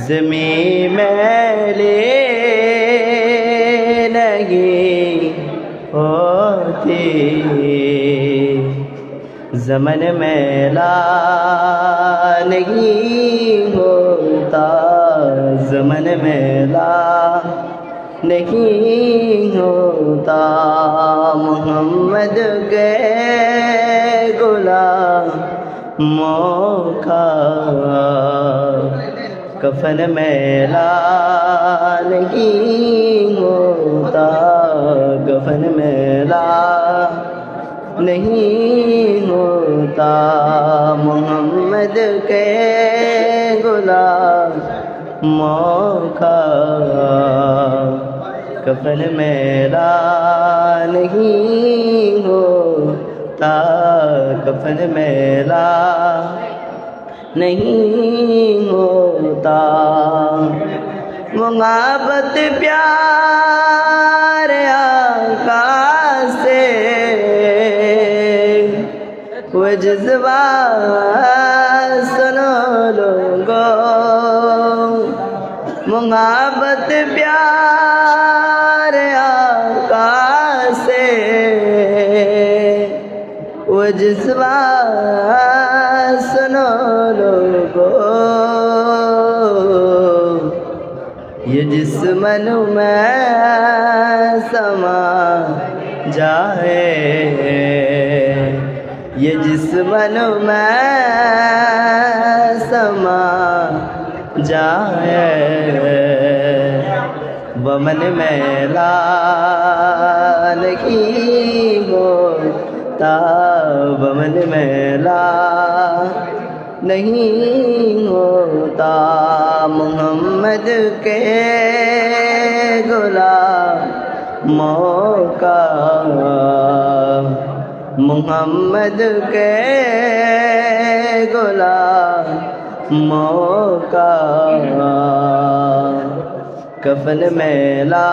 زمیں میلے لگی ہوتی زمن میلا نہیں ہوتا۔ زمن میلا نہیں ہوتا۔ محمد گئے گلا موقع کفن میلا نہیں ہوتا، کفن میلا نہیں ہوتا۔ محمد کے غلام موقع، کفن میرا نہیں ہوتا، کفن میرا نہیں ہو ہوتا۔ محبت پیار آقا سے۔ وہ جذبہ سنو لوگوں۔ محبت پیار آقا سے۔ وہ جذبہ یہ جسمن میں سما جائے۔ یہ جسمن میں سما جائے۔ بمن میں لال کی ہوتا۔ بمن میں لال نہیں ہوتا محمد کے غلام موقع محمد کے غلام موقع کفن میلا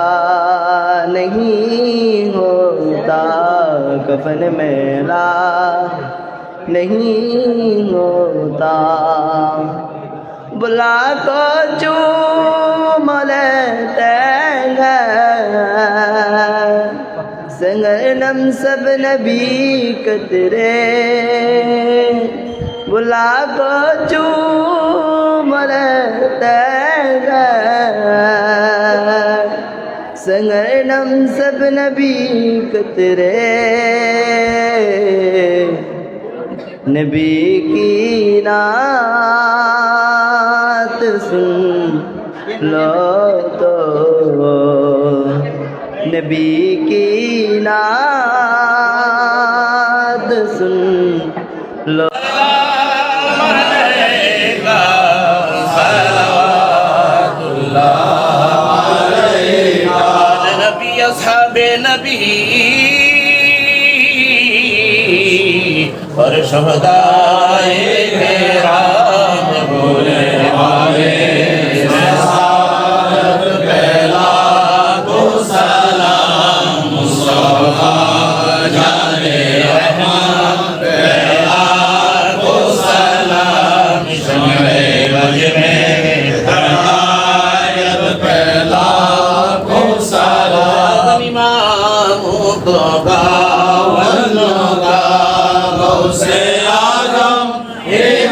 نہیں ہوتا کفن میلا نہیں ہوتا۔ بلا کو چوم لیتے سنگرنم سنگر نم سب نبی کترے۔ بلا کو چوم لیتے سنگرنم سب نبی کترے۔ نبی کی نعت سن لو تو نبی کی نعت سن لو نبی اصحاب نبی હર સહદાય રામ બોલે હારે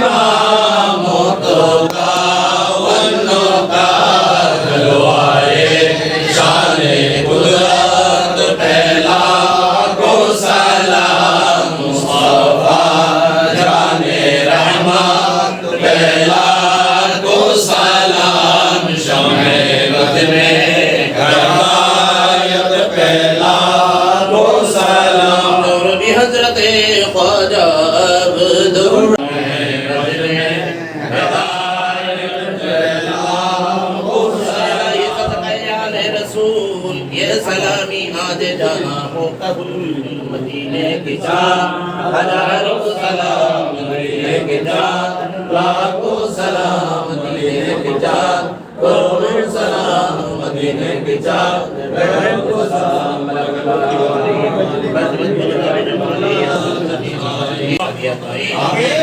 주시옵소서. रसूल ये सलामी आज जहां हो कबूल मदीने के जा हजारों सलाम मदीने के जा लाखों सलाम मदीने के जा करोड़ों सलाम मदीने के जा गैरों को सलाम लगा आगे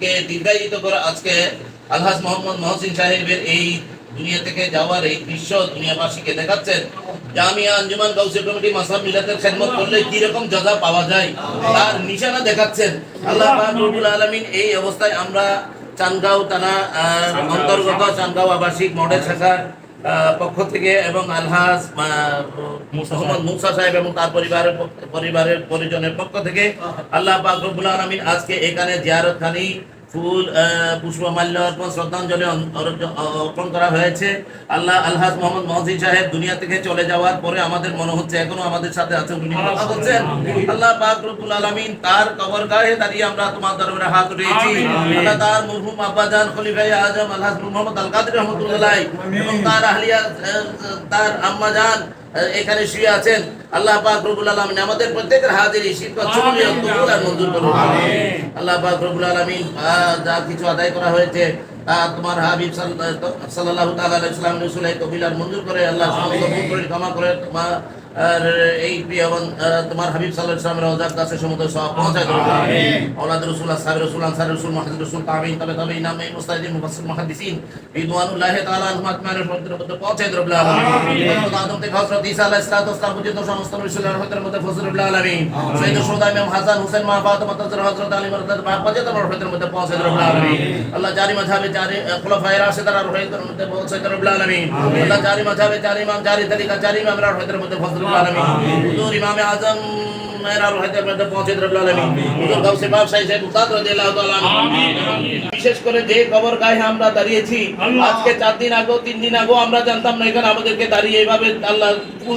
অবস্থানকে দীর্ঘায়িত করে আজকে আলহাজ মোহাম্মদ মহসিন সাহেবের এই দুনিয়া থেকে যাওয়ার এই দুনিয়াবাসীকে দেখাচ্ছেন। জামিয়া আঞ্জুমান কমিটি মাসাব মিলাতের খেদমত করলে কীরকম পাওয়া যায় তার নিশানা দেখাচ্ছেন। আল্লাহ রবুল আলমিন এই অবস্থায় আমরা চানগাঁও তারা অন্তর্গত চানগাঁও আবাসিক মডেল শাখার পক্ষ থেকে এবং আলহাজ মোহাম্মদ মুসা সাহেব এবং তার পরিবারের পরিবারের পরিজনের পক্ষ থেকে আল্লাহ পাক রব্বুল আলামিন আজকে এখানে জিয়ারত খানি ফুল পুষ্পমাল্য অর্পণ শ্রদ্ধাঞ্জলি অর্পণ করা হয়েছে। আল্লাহ আলহাজ মোহাম্মদ মহসিন সাহেব দুনিয়া থেকে চলে যাওয়ার পরে আমাদের মনে হচ্ছে এখনও আমাদের সাথে আছে উনি। কথা বলছেন? আল্লাহ পাক রব্বুল আলামিন তার কবর গায়ে দাঁড়িয়ে আমরা তোমার দরবারে হাত উঠিয়েছি আল্লাহ তার মরহুম আব্বাজান খলিফায়ে আজম আলহাজ মোহাম্মদ আল কাদের রহমতুল্লাহ এবং তার আহলিয়া তার আম্মাজান এখানে শুয়ে আছেন আল্লাহ পাক রবুল আলমিন আমাদের প্রত্যেকের হাজির মঞ্জুর করুন আল্লাহ পাক রবুল আলমিন যা কিছু আদায় করা হয়েছে তোমার হাবিব সাল্লাহ সাল্লাল্লাহু তাআলা আলাইহি কবিলার মঞ্জুর করে আল্লাহ সমস্ত ক্ষমা করে তোমার আর এই প্রিয় তোমার হাবিব সাল্লাল্লাহু আলাইহি রওজার কাছে সমুদ্র সব। পৌঁছায় দেবো আওলাদ রাসূলুল্লাহ সাহেব রাসূল আনসার রাসূল মুহাম্মদ রাসূল তাবিঈন তবে তবে ইনাম এই মুস্তাহিদিন মুফাসসির মুহাদ্দিসিন রিদওয়ানুল্লাহ তাআলা আনহুম আজমাইনের মধ্যে মধ্যে পৌঁছায় দেবো আলামিন। আদম থেকে হযরত ঈসা আলাইহিস সালাতু ওয়াস পর্যন্ত সমস্ত রাসূলের মধ্যে মধ্যে ফজলুল্লাহ আলামিন। সৈয়দ সুদা ইমাম হাসান হুসেন মা ফাতেমা তাজরা হযরত আলী রাদিয়াল্লাহু তাআলা পর্যন্ত মধ্যে মধ্যে পৌঁছায় দেবো আলামিন। আল্লাহ জারি মাযহাবে জারি খোলাফায়ে রাশিদার রহিতের মধ্যে পৌঁছায় দেবো আলামিন। আল্লাহ জারি মাযহাবে জারি ইমাম জারি তরিকা জারি ইমাম রহিতের মধ্যে ফজলুল্লাহ আলামিন। হুজুর ইমাম আজম মেরা রহিতের মধ্যে পৌঁছে দেবো আলামিন হুজুর গাউসে বাব সাহেব সাহেব উস্তাদ রাদিয়াল্লাহু তাআলা আনহু। বিশেষ করে যে কবর গায়ে আমরা দাঁড়িয়েছি আজকে চার দিন তিন দিন আমরা জানতাম না এখানে আমাদেরকে দাঁড়িয়ে আল্লাহ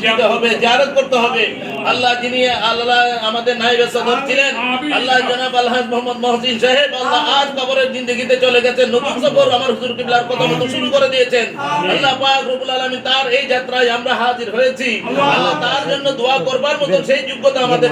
দিতে হবে জিয়ারত করতে হবে। আল্লাহ। যিনি আল্লাহ আমাদের নাইবে সদর ছিলেন আল্লাহ জনাব আলহাজ মোহাম্মদ মহসিন সাহেব আল্লাহ আজ কবরের জিন্দগিতে চলে গেছেন। নতুন সফর আমার হুজুর কিবলার কথা মতো শুরু করে দিয়েছেন। আল্লাহ পাক রব্বুল আলামিন তার এই যাত্রায় আমরা হাজির হয়েছি। আল্লাহ। তার জন্য দোয়া করবার মতো সেই যোগ্যতা আমাদের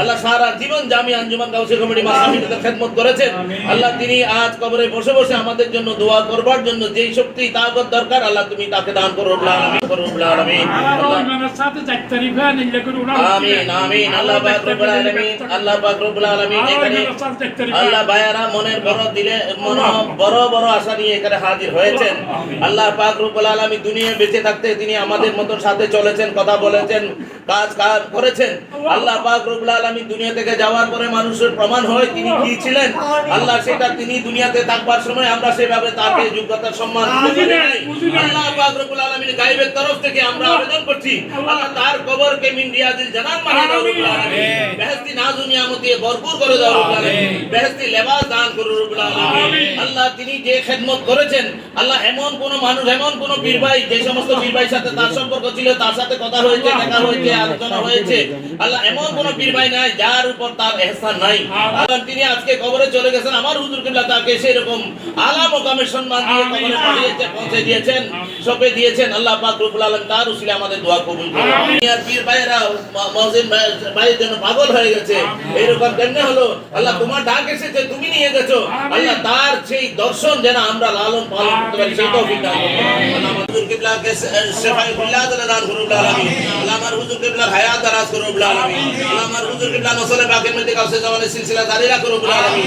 আল্লাহ সারা জীবন জামি আঞ্জুমান কাউন্সিল কমিটি মাসামিদের খেদমত করেছেন। আল্লাহ তিনি আজ কবরে বসে বসে আমাদের জন্য দোয়া করবার জন্য যেই শক্তি তাকত দরকার আল্লাহ তুমি তাকে দান করো রব্বুল আলামিন করো রব্বুল আলামিন। আল্লাহ আমিন আমিন। আল্লাহ পাক রব্বুল আলামিন আল্লাহ পাক রব্বুল আলামিন এখানে আল্লাহ ভাইয়ারা মনের বড় দিলে মন বড় বড় আশা নিয়ে এখানে হাজির হয়েছেন। আল্লাহ পাক রব্বুল আলামিন দুনিয়ায় বেঁচে থাকতে তিনি আমাদের মতো সাথে চলেছেন কথা বলেছেন কাজ কাজ করেছেন। আল্লাহ। পাক রব্বুল আলামিন দুনিয়া থেকে যাওয়ার পরে মানুষের প্রমাণ হয় তিনি কি ছিলেন? আল্লাহ সেটা তিনি দুনিয়াতে থাকবার সময় আমরা সেভাবে তাকে যোগ্যতার সম্মান। আল্লাহ আলামিন গায়বের তরফ থেকে আমরা আবেদন করছি। আল্লাহ। তার কবরকে মিন রিয়াজিল জান্নাত বানিয়ে দাও রব্বুল আলামিন। বেহেশতি নাজ নিয়ামতে ভরপুর করে দাও রব্বুল আলামিন। বেহেশতি লেবাস দান করো রব্বুল আলামিন। আল্লাহ তিনি যে খেদমত করেছেন আল্লাহ এমন কোন মানুষ এমন কোন পীর ভাই যে সমস্ত পীর ভাইয়ের সাথে তার সম্পর্ক ছিল তার সাথে কথা হয়েছে দেখা হয়েছে আলোচনা হয়েছে। আল্লাহ এমন কোন পীর ভাই নাই যার উপর তার এহসান নাই। আল্লাহ। তিনি আজকে কবরে চলে গেছেন আমার হুজুর কিবলা তাকে সেরকম আলা মোকামের সম্মান দিয়ে কবরে পাঠিয়েছে পৌঁছে দিয়েছেন সপে দিয়েছেন। আল্লাহ পাক রব্বুল আলামিন তার উসিলে আমাদের দোয়া কবুল করুন। দুনিয়ার পীর ভাইয়েরা ম- মহসিন ভাই- জন্য পাগল হয়ে গেছে। এরকম কেমনে হলো? আল্লাহ তোমার ডাক এসেছে তুমি নিয়ে গেছো। আল্লাহ তার সেই দর্শন যেন আমরা লালন পালন করতে পারি সেই তৌফিক দান করুন। কিবলাকে শেফায়ে কুল্লাহ দান করুন আলামিন। আল্লাহ আমার হুজুর কিবলার হায়াত দারাজ করুন আলামিন। আল্লাহ আমার হুজুর কিবলা নসলে পাকের মধ্যে কাউসে জামানের সিলসিলা জারি রাখুন আলামিন।